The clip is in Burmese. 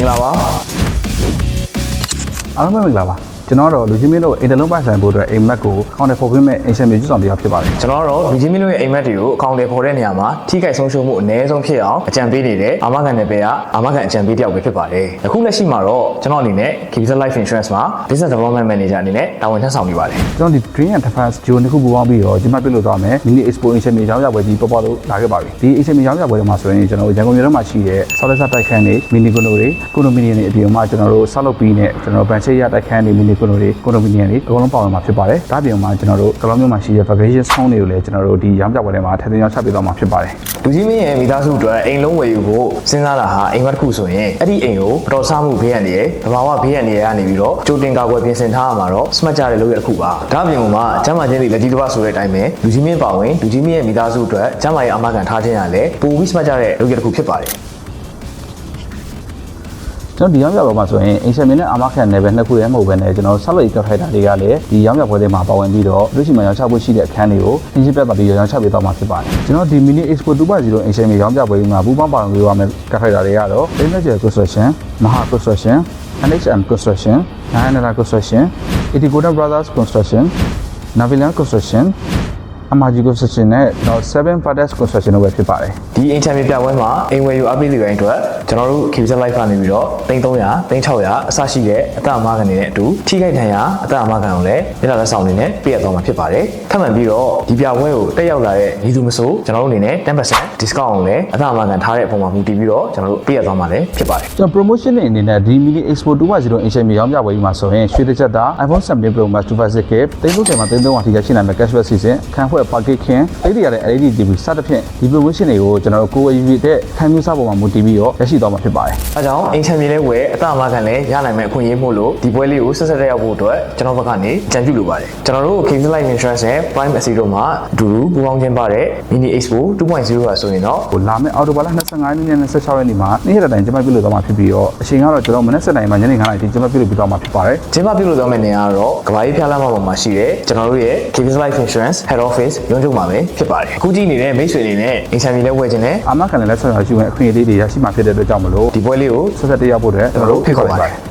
င်္ဂလာပါအားလုံးပဲမင်္ဂလာပါ ကျွန်တော်ကတော့လူချင်းမင်းတို့အင်တလုံးပိုင်ဆိုင်ဖို့အတွက်အိမ်မက်ကိုခေါင်းထဲပေါ်ပေးမဲ့အိမ်ရှင်မြေကျူဆောင်တရားဖြစ်ပါတယ်ကျွန်တော်တို့လူချင်းမင်းတို့ရဲ့အိမ်မက်တွေကိုအကောင့်တွေပေါ်တဲ့နေရာမှာထိခိုက်ဆုံးရှုံးမှုအ ਨੇ ဆုံးဖြစ်အောင်အကြံပေးနေတဲ့အာမခံနယ်ပယ်ကအာမခံအကြံပေးတယောက်ပဲဖြစ်ပါတယ်အခုလက်ရှိမှာတော့ကျွန်တော်အနေနဲ့ Capital Life Insurance မှာ Business Development Manager အနေနဲ့တာဝန်ထမ်းဆောင်နေပါတယ်ကျွန်တော်ဒီ Green and Defense ဂျိုနှစ်ခုပူးပေါင်းပြီးတော့ဒီမှာပြုလုပ်သွားမယ် Mini Expo အိမ်ရှင်မြေရောင်းရပွဲကြီးပေါ်ပေါ်လို့လာခဲ့ပါပြီဒီအိမ်ရှင်မြေရောင်းရပွဲတွေမှာဆိုရင်ကျွန်တော်တို့ရန်ကုန်မြို့ထဲမှာရှိတဲ့ဆောက်လက်စားတိုက်ခန်းတွေ Mini Condo တွေ Condominium တွေအပြင်မှာကျွန်တော်တို့ဆောက်လုပ်ပြီးနဲ့ကျွန်တော်တို့ Branch ရတိုက်ခန်းတွေ Mini Condo တွေ Condominium တွေအကုန်လုံးပါဝင်မှာဖြစ်ပါတယ်ဒါပြင်မှာကျွန်တော်တို့ကလောမျိုးမှာရှိတဲ့ Vacation Zone တွေကိုလည်းကျွန်တော်တို့ဒီရောင်းပြပွဲတွေမှာထည့်သွင်းရောင်းချပေးသွားမှာဖြစ်ပါတယ်လူကြီးမင်းရဲ့မိသားစုအတွက်အိမ်လုံးဝယ်ယူဖို့စဉ်းစားတာဟာအိမ်မက်တစ်ခုဆိုရင်အဲ့ဒီအိမ်ကိုပတော်ဆမှုဘေးရန်တွေတဘာဝဘေးရန်တွေကနေပြီးတော့ကြိုတင်ကာကွယ်ပြင်ဆင်ထားရမှာတော့ smart ကြတဲ့လုပ်ရတစ်ခုပါဒါပြင်မှာကျမ်းမာခြင်းတွေလက်ကြီးတစ်ပါးဆိုတဲ့အတိုင်းပဲလူကြီးမင်းပါဝင်လူကြီးမင်းရဲ့မိသားစုအတွက်ကျမ်းမာရေးအာမခံထားခြင်းရလဲပိုပြီး smart ကြတဲ့လုပ်ရတစ်ခုဖြစ်ပါတယ် ကျွန်တော်ဒီရောင်းပြပွဲမှာဆိုရင်အင်ရှင်မင်းနဲ့အာမခံနယ်ပဲနှစ်ခုရဲမဟုတ်ဘဲနဲ့ကျွန်တော်ဆောက်လုပ်ရေးကပ်ထိုက်တာတွေကလည်းဒီရောင်းပြပွဲတွေမှာပါဝင်ပြီးတော့လူရှိမှရောင်းချဖို့ရှိတဲ့အခန်းတွေကိုအင်ရှင်ပြတ်ပါပြီးရောင်းချပေးသွားမှာဖြစ်ပါတယ်ကျွန်တော်ဒီ mini expo 2.0အင်ရှင်မင်းရောင်းပြပွဲမှာပူးပေါင်းပါဝင်ပြီးရမယ်ကပ်ထိုက်တာတွေကတော့ Signature Construction, Maha Construction, NHM Construction, Nayanara Construction, Itigoda Brothers Construction, Navilan Construction, Amaji Construction နဲ့တော့ Seven Fathers Construction တို့ပဲဖြစ်ပါတယ်ဒီအိမ်ချမ်းမြေပြပွဲမှာအိမ်ဝယ်ယူအပိသီတိုင်းအတွက်ကျွန်တော်တို့ Capital Life ကနေပြီးတော့3300 3600အစရှိတဲ့အသက်အမခံနေတဲ့အတူထိခိုက်ဒဏ်ရာအသက်အမခံကိုလည်းလက်လက်ဆောင်အနေနဲ့ပြည့်ရသွားမှာဖြစ်ပါတယ်။ထပ်မံပြီးတော့ဒီပြပွဲကိုတက်ရောက်လာတဲ့ညီသူမဆိုကျွန်တော်တို့အနေနဲ့10% discount ကိုလည်းအသက်အမခံထားတဲ့အပေါ်မှာမူတည်ပြီးတော့ကျွန်တော်တို့ပြည့်ရသွားမှာလည်းဖြစ်ပါတယ်ကျွန်တော် promotion တွေအနေနဲ့ဒီ mini expo 2.0 ancient မြေရောင်းပြပွဲကြီးမှာဆိုရင်ရွှေတစ်ချက်သား iPhone 17 Pro Max 256 GB 30မှာ33ဝါထိရရှိနိုင်မယ့် cashback season ခံဖွဲ့ package ခင်အဲ့ဒီရတဲ့ LED TV စသဖြင့်ဒီ promotion တွေကိုကျွန်တော်တို့ကိုယ်အယူတဲ့ခံမျိုးစားပေါ်မှာမူတည်ပြီးတော့ရရှိသွားမှာဖြစ်ပါတယ်။အဲကြောင့်အိမ်ချမ်းမြေလေးဝယ်အသက်အမခံလည်းရနိုင်မယ့်အခွင့်အရေးမို့လို့ဒီပွဲလေးကိုဆက်ဆက်တက်ရောက်ဖို့အတွက်ကျွန်တော်ဘက်ကနေကြံပြုလိုပါတယ်။ကျွန်တော်တို့ Capital Life Insurance နဲ့ Prime Asset တို့မှာအတူတူပူးပေါင်းခြင်းပါတဲ့ Mini Expo 2.0ပါဆိုရင်တော့ဟိုလာမယ့်အော်တိုဘာလ25ရက်နေ့နဲ့26ရက်နေ့မှာနေ့ရက်တိုင်းကျွန်မပြုလုပ်သွားမှာဖြစ်ပြီးတော့အချိန်ကတော့ကျွန်တော်မနေ့စက်တိုင်းမှာညနေ9:00နာရီထိကျွန်မပြုလုပ်ပြီးသွားမှာဖြစ်ပါတယ်ကျင်းပပြုလုပ်သွားမယ့်နေရာကတော့ကဘာကြီးဖျားလမ်းမပေါ်မှာရှိတဲ့ကျွန်တော်တို့ရဲ့ Capital Life Insurance Head Office ရုံးချုပ်မှာပဲဖြစ်ပါတယ်အခုကြည့်နေတဲ့မိတ်ဆွေတွေနဲ့အင်ဆန်မီလည်းဝယ်ခြင်းနဲ့အာမခံနဲ့လက်ဆက်ရရှိဝင်အခွင့်အရေးတွေရရှိမှာဖြစ်တဲ့အတွက်ကြောင့်မလို့ဒီပွဲလေးကိုဆက်ဆက်တက်ရောက်ဖို့အတွက်ကျွန်တော်တို့ဖိတ်ခေါ်ပါတယ်